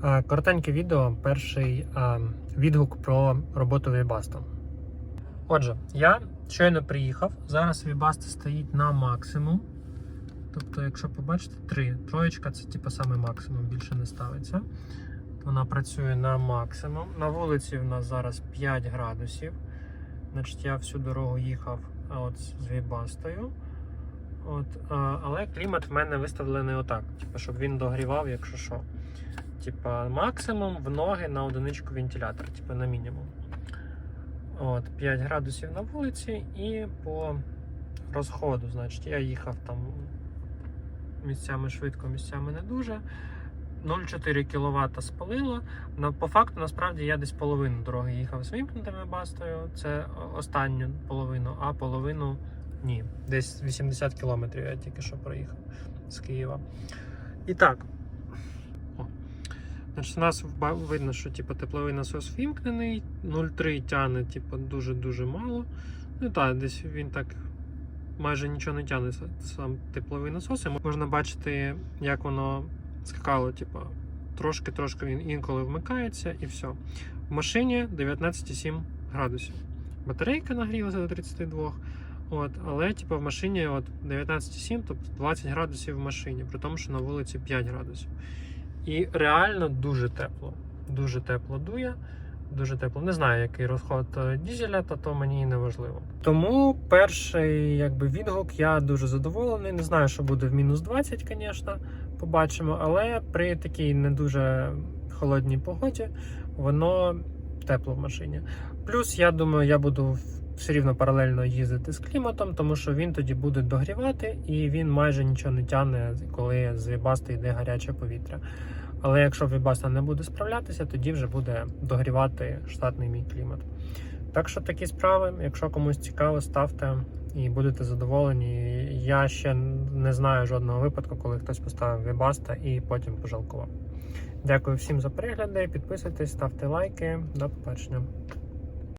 Коротеньке відео, перший відгук про роботу Webasto. Отже, я щойно приїхав. Зараз Webasto стоїть на максимум. Тобто, якщо побачите, 3. Троєчка це типу саме максимум, більше не ставиться. Вона працює на максимум. На вулиці в нас зараз 5 градусів. Значить, я всю дорогу їхав от з Webasto. От, але клімат в мене виставлений отак, типу, щоб він догрівав, якщо що. Типа максимум в ноги на одиничку вентилятор, типу на мінімум. От, 5 градусів на вулиці і по розходу, значить, я їхав там місцями швидко, місцями не дуже. 0,4 кВт спалило. По факту, насправді, я десь половину дороги їхав з вимкнутими бастою. Це останню половину, а половину ні. Десь 80 км я тільки що проїхав з Києва. І так. Значить, у нас видно, що типу, тепловий насос вімкнений, 0,3 тягне типу, дуже-дуже мало. Ну так, десь він так майже нічого не тягне сам тепловий насос. І можна бачити, як воно скакало, типу, трошки-трошки він інколи вмикається і все. В машині 19,7 градусів. Батарейка нагрілася до 32. От, але типу, в машині от 19,7, тобто 20 градусів в машині, при тому, що на вулиці 5 градусів. І реально дуже тепло. Дуже тепло дує. Дуже тепло. Не знаю, який розход е, дізеля, та то мені не важливо. Тому перший якби, відгук я дуже задоволений. Не знаю, що буде в мінус 20, звісно, побачимо. Але при такій не дуже холодній погоді воно тепло в машині. Плюс, я думаю, я буду все рівно паралельно їздити з кліматом, тому що він тоді буде догрівати і він майже нічого не тягне, коли з Webasto йде гаряче повітря. Але якщо Webasto не буде справлятися, тоді вже буде догрівати штатний мій клімат. Так що такі справи, якщо комусь цікаво, ставте і будете задоволені. Я ще не знаю жодного випадку, коли хтось поставив Webasto і потім пожалкував. Дякую всім за перегляди. Підписуйтесь, ставте лайки. До побачення.